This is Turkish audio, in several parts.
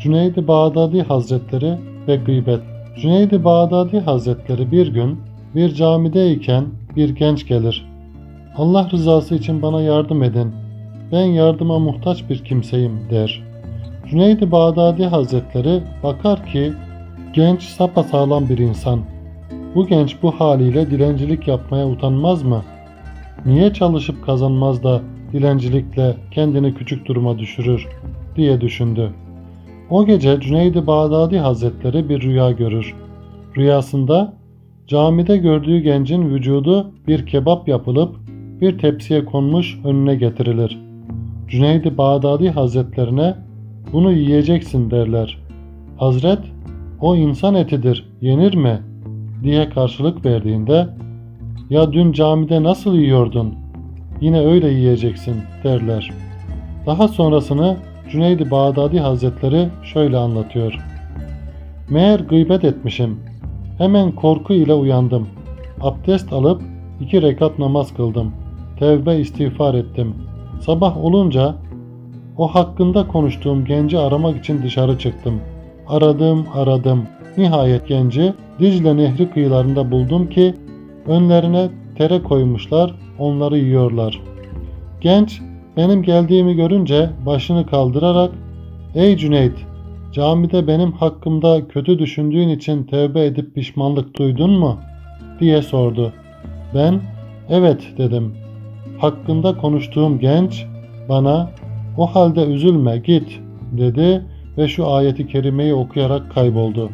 Cüneyd-i Bağdadi Hazretleri ve gıybet. Cüneyd-i Bağdadi Hazretleri bir gün bir camideyken bir genç gelir. Allah rızası için bana yardım edin. Ben yardıma muhtaç bir kimseyim der. Cüneyd-i Bağdadi Hazretleri bakar ki genç sapasağlam bir insan. Bu genç bu haliyle dilencilik yapmaya utanmaz mı? Niye çalışıp kazanmaz da dilencilikle kendini küçük duruma düşürür diye düşündü. O gece Cüneyd-i Bağdadi Hazretleri bir rüya görür. Rüyasında camide gördüğü gencin vücudu bir kebap yapılıp bir tepsiye konmuş önüne getirilir. Cüneyd-i Bağdadi Hazretlerine bunu yiyeceksin derler. Hazret o insan etidir yenir mi diye karşılık verdiğinde ya dün camide nasıl yiyordun yine öyle yiyeceksin derler. Daha sonrasını Cüneyd-i Bağdadi Hazretleri şöyle anlatıyor. Meğer gıybet etmişim. Hemen korku ile uyandım. Abdest alıp iki rekat namaz kıldım. Tevbe istiğfar ettim. Sabah olunca o hakkında konuştuğum genci aramak için dışarı çıktım. Aradım aradım. Nihayet genci Dicle Nehri kıyılarında buldum ki önlerine tere koymuşlar onları yiyorlar. Genç benim geldiğimi görünce başını kaldırarak ''Ey Cüneyt, camide benim hakkımda kötü düşündüğün için tevbe edip pişmanlık duydun mu?'' diye sordu. Ben ''Evet'' dedim. Hakkında konuştuğum genç bana ''O halde üzülme git'' dedi ve şu ayeti kerimeyi okuyarak kayboldu.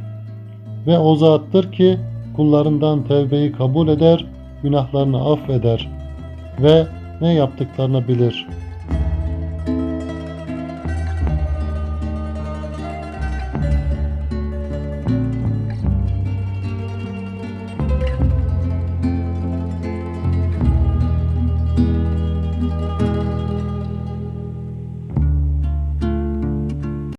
Ve o zattır ki kullarından tevbeyi kabul eder, günahlarını affeder ve ne yaptıklarını bilir.''